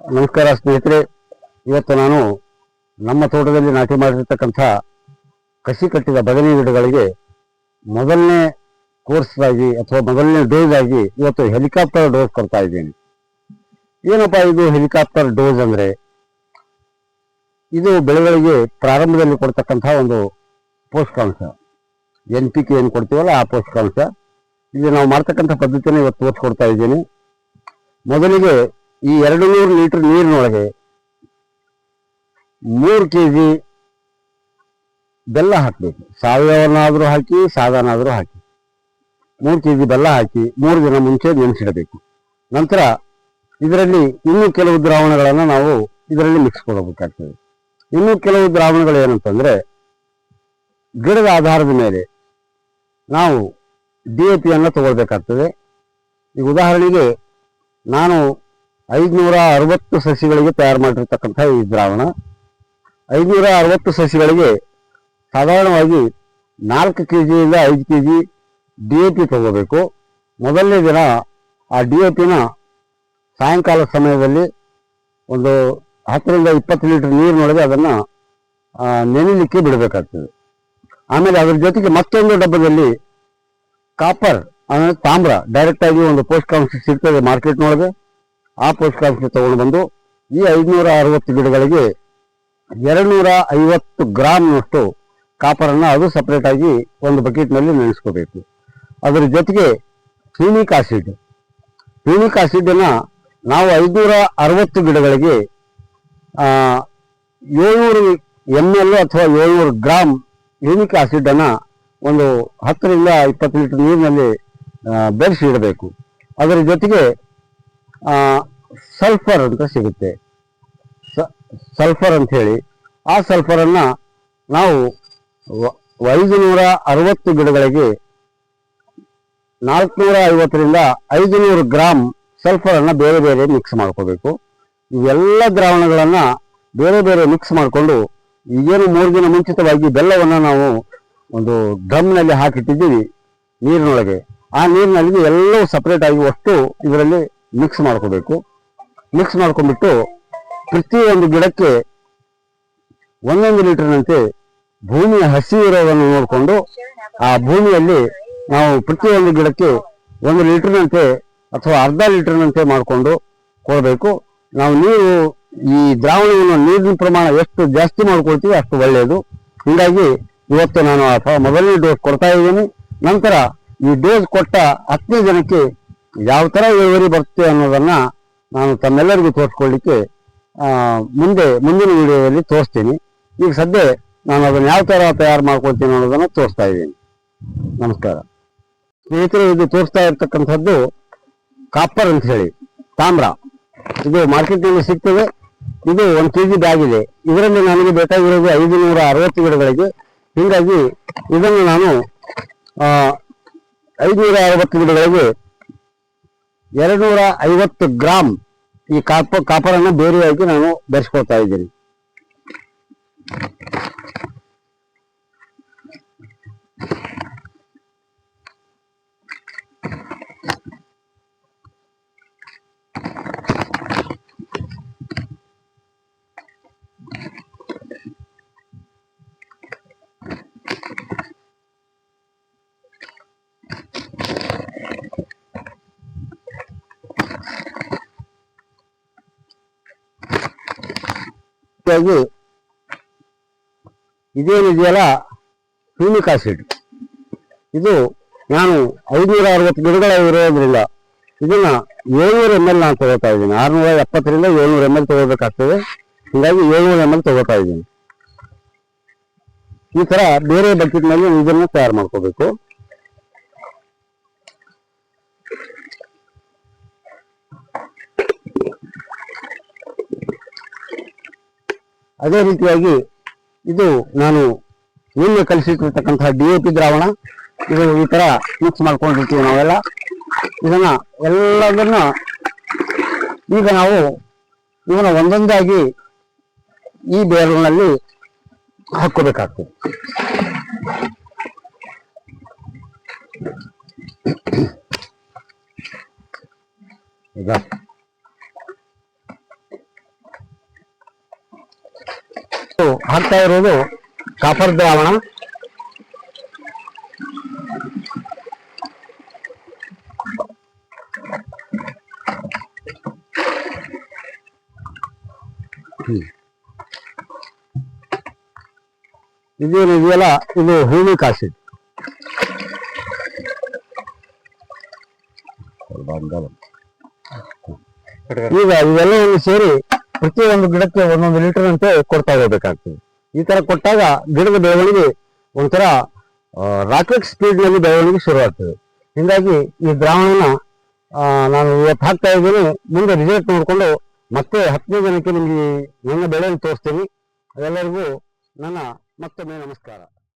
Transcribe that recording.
ನಮಸ್ಕಾರ ಸ್ನೇಹಿತರೆ, ಇವತ್ತು ನಾನು ನಮ್ಮ ತೋಟದಲ್ಲಿ ನಾಟಿ ಮಾಡಿರ್ತಕ್ಕಂಥ ಕಸಿ ಕಟ್ಟಿದ ಬದನೆ ಗಿಡಗಳಿಗೆ ಮೊದಲನೇ ಕೋರ್ಸ್ ಆಗಿ ಅಥವಾ ಮೊದಲನೇ ಡೋಸ್ ಆಗಿ ಇವತ್ತು ಹೆಲಿಕಾಪ್ಟರ್ ಡೋಸ್ ಕೊಡ್ತಾ ಇದ್ದೀನಿ. ಏನಪ್ಪಾ ಇದು ಹೆಲಿಕಾಪ್ಟರ್ ಡೋಸ್ ಅಂದ್ರೆ? ಇದು ಬೆಳೆಗಳಿಗೆ ಪ್ರಾರಂಭದಲ್ಲಿ ಕೊಡ್ತಕ್ಕಂಥ ಒಂದು ಪೋಷಕಾಂಶ. ಎನ್ ಪಿ ಕೆ ಏನು ಕೊಡ್ತೀವಲ್ಲ, ಆ ಪೋಷಕಾಂಶ. ಇದು ನಾವು ಮಾಡ್ತಕ್ಕಂಥ ಪದ್ಧತಿಯನ್ನು ಇವತ್ತು ತೋರಿಸ್ಕೊಡ್ತಾ ಇದ್ದೀನಿ. ಮೊದಲಿಗೆ ಈ ಎರಡು ನೂರು ಲೀಟರ್ ನೀರಿನೊಳಗೆ ಮೂರು ಕೆ ಜಿ ಬೆಲ್ಲ ಹಾಕಬೇಕು. ಸಾವಯವನಾದರೂ ಹಾಕಿ, ಸಾದಾನಾದರೂ ಹಾಕಿ. ಮೂರು ಕೆ ಜಿ ಬೆಲ್ಲ ಹಾಕಿ, ಮೂರು ದಿನ ಮುಂಚೆ ನೆನೆಸಿಡಬೇಕು. ನಂತರ ಇದರಲ್ಲಿ ಇನ್ನೂ ಕೆಲವು ದ್ರಾವಣಗಳನ್ನು ನಾವು ಇದರಲ್ಲಿ ಮಿಕ್ಸ್ ಕೊಡಬೇಕಾಗ್ತದೆ ಇನ್ನೂ ಕೆಲವು ದ್ರಾವಣಗಳು ಏನಂತಂದ್ರೆ, ಗಿಡದ ಆಧಾರದ ಮೇಲೆ ನಾವು ಡಿ ಎ ಪಿಯನ್ನು ತಗೊಳ್ಬೇಕಾಗ್ತದೆ. ಈಗ ಉದಾಹರಣೆಗೆ ನಾನು ಐದುನೂರ ಅರವತ್ತು ಸಸಿಗಳಿಗೆ ತಯಾರು ಮಾಡಿರ್ತಕ್ಕಂಥ ಈ ದ್ರಾವಣ. ಐದುನೂರ ಅರವತ್ತು ಸಸಿಗಳಿಗೆ ಸಾಧಾರಣವಾಗಿ ನಾಲ್ಕು ಕೆ ಜಿಯಿಂದ ಐದು K G D A P ತಗೋಬೇಕು. ಮೊದಲನೇ ದಿನ ಆ ಡಿ ಎ ಪಿನ ಸಾಯಂಕಾಲ ಸಮಯದಲ್ಲಿ ಒಂದು ಹತ್ತರಿಂದ ಇಪ್ಪತ್ತು ಲೀಟರ್ ನೀರಿನೊಳಗೆ ಅದನ್ನು ನೆನೆಲಿಕ್ಕೆ ಬಿಡಬೇಕಾಗ್ತದೆ. ಆಮೇಲೆ ಅದರ ಜೊತೆಗೆ ಮತ್ತೊಂದು ಡಬ್ಬದಲ್ಲಿ ಕಾಪರ್ ಅಂದರೆ ತಾಮ್ರ ಡೈರೆಕ್ಟಾಗಿ ಒಂದು ಪೋಷಕಾಂಶ ಸಿಗ್ತದೆ ಮಾರ್ಕೆಟ್ನೊಳಗೆ ಆ ಪೋಷಕಾಂಶ ತಗೊಂಡು ಬಂದು ಈ ಐದುನೂರ ಅರವತ್ತು ಗಿಡಗಳಿಗೆ ಎರಡ್ನೂರ ಐವತ್ತು ಗ್ರಾಮ್ನಷ್ಟು ಕಾಪರನ್ನು ಅದು ಸಪ್ರೇಟಾಗಿ ಒಂದು ಬಕೆಟ್ನಲ್ಲಿ ನೆನೆಸ್ಕೋಬೇಕು. ಅದರ ಜೊತೆಗೆ ಕ್ಲೀನಿಕ್ ಆಸಿಡ್ ಕ್ಲೀನಿಕ್ ಆಸಿಡನ್ನು ನಾವು ಐದುನೂರ ಅರವತ್ತು ಗಿಡಗಳಿಗೆ ಏಳ್ನೂರು ಎಂ ಎಲ್ ಅಥವಾ ಏಳ್ನೂರು ಗ್ರಾಮ್ ಹ್ಯೂಮಿಕ್ ಆಸಿಡನ್ನು ಒಂದು ಹತ್ತರಿಂದ ಇಪ್ಪತ್ತು ಲೀಟರ್ ನೀರಿನಲ್ಲಿ ಬೆರೆಸಿ ಇಡಬೇಕು. ಅದರ ಜೊತೆಗೆ ಸಲ್ಫರ್ ಅಂತ ಸಿಗುತ್ತೆ. ಸಲ್ಫರ್ ಅಂತ ಹೇಳಿ. ಆ ಸಲ್ಫರನ್ನ ನಾವು ವ- ಐದುನೂರ ಅರವತ್ತು ಗಿಡಗಳಿಗೆ ನಾಲ್ಕುನೂರ ಐವತ್ತರಿಂದ ಐದುನೂರು ಗ್ರಾಮ್ ಸಲ್ಫರನ್ನು ಬೇರೆ ಬೇರೆ ಮಿಕ್ಸ್ ಮಾಡ್ಕೋಬೇಕು. ಇವೆಲ್ಲ ದ್ರಾವಣಗಳನ್ನು ಬೇರೆ ಬೇರೆ ಮಿಕ್ಸ್ ಮಾಡಿಕೊಂಡು ಈಗೇನು ಮೂರು ದಿನ ಮುಂಚಿತವಾಗಿ ಬೆಲ್ಲವನ್ನು ನಾವು ಒಂದು ಡ್ರಮ್ನಲ್ಲಿ ಹಾಕಿಟ್ಟಿದ್ದೀವಿ ನೀರಿನೊಳಗೆ. ಆ ನೀರಿನಲ್ಲಿ ಎಲ್ಲವೂ ಸಪರೇಟ್ ಆಗಿ ಅಷ್ಟು ಇದರಲ್ಲಿ ಮಿಕ್ಸ್ ಮಾಡ್ಕೋಬೇಕು. ಮಿಕ್ಸ್ ಮಾಡ್ಕೊಂಡ್ಬಿಟ್ಟು ಪ್ರತಿ ಒಂದು ಗಿಡಕ್ಕೆ ಒಂದೊಂದು ಲೀಟರ್ನಂತೆ ಭೂಮಿಯ ಹಸಿ ಇರೋದನ್ನು ನೋಡಿಕೊಂಡು ಆ ಭೂಮಿಯಲ್ಲಿ ನಾವು ಪ್ರತಿಯೊಂದು ಗಿಡಕ್ಕೆ ಒಂದು ಲೀಟರ್ನಂತೆ ಅಥವಾ ಅರ್ಧ ಲೀಟರ್ನಂತೆ ಮಾಡಿಕೊಂಡು ಕೊಡಬೇಕು. ನಾವು ನೀರು, ಈ ದ್ರಾವಣವನ್ನು ನೀರಿನ ಪ್ರಮಾಣ ಎಷ್ಟು ಜಾಸ್ತಿ ಮಾಡ್ಕೊಳ್ತೀವಿ ಅಷ್ಟು ಒಳ್ಳೆಯದು. ಹೀಗಾಗಿ ಇವತ್ತು ನಾನು ಮೊದಲನೇ ಡೋಸ್ ಕೊಡ್ತಾ ಇದ್ದೀನಿ. ನಂತರ ಈ ಡೋಸ್ ಕೊಟ್ಟ ಹತ್ತನೇ ಜನಕ್ಕೆ ಯಾವ ಥರ ಇಳುವರಿ ಬರುತ್ತೆ ಅನ್ನೋದನ್ನ ನಾನು ತಮ್ಮೆಲ್ಲರಿಗೂ ತೋರಿಸ್ಕೊಳ್ಳಿಕ್ಕೆ ಮುಂದೆ, ಮುಂದಿನ ವಿಡಿಯೋದಲ್ಲಿ ತೋರಿಸ್ತೀನಿ. ಈಗ ಸದ್ಯ ನಾನು ಅದನ್ನು ಯಾವ ಥರ ತಯಾರು ಮಾಡ್ಕೊಳ್ತೀನಿ ಅನ್ನೋದನ್ನ ತೋರಿಸ್ತಾ ಇದ್ದೀನಿ. ನಮಸ್ಕಾರ. ಸ್ನೇಹಿತರೆ, ಇದು ತೋರಿಸ್ತಾ ಇರ್ತಕ್ಕಂಥದ್ದು ಕಾಪರ್ ಅಂತ ಹೇಳಿ, ತಾಮ್ರ. ಇದು ಮಾರ್ಕೆಟ್ನಲ್ಲಿ ಸಿಗ್ತದೆ. ಇದು ಒಂದು ಕೆ ಜಿ ಬ್ಯಾಗ್ ಇದೆ. ಇದರಲ್ಲಿ ನನಗೆ ಬೇಕಾಗಿರೋದು ಐದು ನೂರ ಅರವತ್ತು ಗಿಡಗಳಿಗೆ. ಹೀಗಾಗಿ ಇದನ್ನು ನಾನು ಐದುನೂರ ಅರವತ್ತು ಗಿಡಗಳಿಗೆ ಎರಡು ನೂರ ಐವತ್ತು ಗ್ರಾಮ್ ಈ ಕಾಪ ಕಾಪರನ್ನು ಬೇರೆಯಾಗಿ ನಾನು ಬೆರೆಸ್ಕೊಳ್ತಾ ಇದ್ದೀನಿ. ಹೀಗಾಗಿ ಇದೇನಿದೆಯಲ್ಲ ಹ್ಯೂಮಿಕ್ ಆಸಿಡ್ ಇದು ನಾನು ಐದುನೂರ ಅರವತ್ತು ಗಿಡಗಳ ಇರೋದ್ರಿಂದ ಇದನ್ನ ಏಳ್ನೂರು ಎಂ ಎಲ್ ನಾನು ತಗೋತಾ ಇದ್ದೀನಿ. ಆರ್ನೂರ ಎಪ್ಪತ್ತರಿಂದ ಏಳ್ನೂರು ಎಂ ಎಲ್ ತಗೋಬೇಕಾಗ್ತದೆ. ಹೀಗಾಗಿ ಏಳ್ನೂರು ಎಂ ಎಲ್ ತಗೋತಾ ಇದ್ದೀನಿ. ಈ ತರ ಬೇರೆ ಬಕೆಟ್ನಲ್ಲಿ ಇದನ್ನು ತಯಾರು ಮಾಡ್ಕೋಬೇಕು. ಅದೇ ರೀತಿಯಾಗಿ ಇದು ನಾನು ನಿನ್ನೆ ಕಲಿಸಿಟ್ಟಿರ್ತಕ್ಕಂತಹ ಡಿ ಎ ಪಿ ದ್ರಾವಣ, ಇದು ಈ ತರ ಮಿಕ್ಸ್ ಮಾಡ್ಕೊಂಡಿರ್ತೀವಿ ನಾವೆಲ್ಲ. ಇದನ್ನ ಎಲ್ಲದನ್ನ ಈಗ ನಾವು ಇವನ್ನ ಒಂದೊಂದಾಗಿ ಈ ಬೇರುಗಳಲ್ಲಿ ಹಾಕೋಬೇಕಾಗ್ತದೆ ಈಗ ಇದು ಹಾಕ್ತಾ ಇರೋದು ಕಾಪರ್ ದ್ರಾವಣ. ಇದೇನು ಇದೆಯಲ್ಲ ಇದು ಹ್ಯೂಮಿಕ್ ಆಸಿಡ್ ಈಗ ಇವೆಲ್ಲ ಸೇರಿ ಪ್ರತಿಯೊಂದು ಗಿಡಕ್ಕೆ ಒಂದೊಂದು ಲೀಟರ್ ಅಂತೆ ಕೊಡ್ತಾ ಹೋಗ್ಬೇಕಾಗ್ತದೆ. ಈ ತರ ಕೊಟ್ಟಾಗ ಗಿಡದ ಬೆಳವಣಿಗೆ ಒಂಥರ ರಾಕೆಟ್ ಸ್ಪೀಡ್ನಲ್ಲಿ ಬೆಳವಣಿಗೆ ಶುರುವಾಗ್ತದೆ. ಹಿಂಗಾಗಿ ಈ ದ್ರಾವಣನ ನಾನು ಇವತ್ತು ಹಾಕ್ತಾ ಇದ್ದೀನಿ. ಮುಂದೆ ರಿಸಲ್ಟ್ ನೋಡಿಕೊಂಡು ಮತ್ತೆ ಹತ್ತನೇ ಜನಕ್ಕೆ ನಿಮಗೆ ನನ್ನ ಬೆಳೆಯನ್ನು ತೋರಿಸ್ತೀನಿ. ಅದೆಲ್ಲರಿಗೂ ನನ್ನ ಮತ್ತೊಮ್ಮೆ ನಮಸ್ಕಾರ.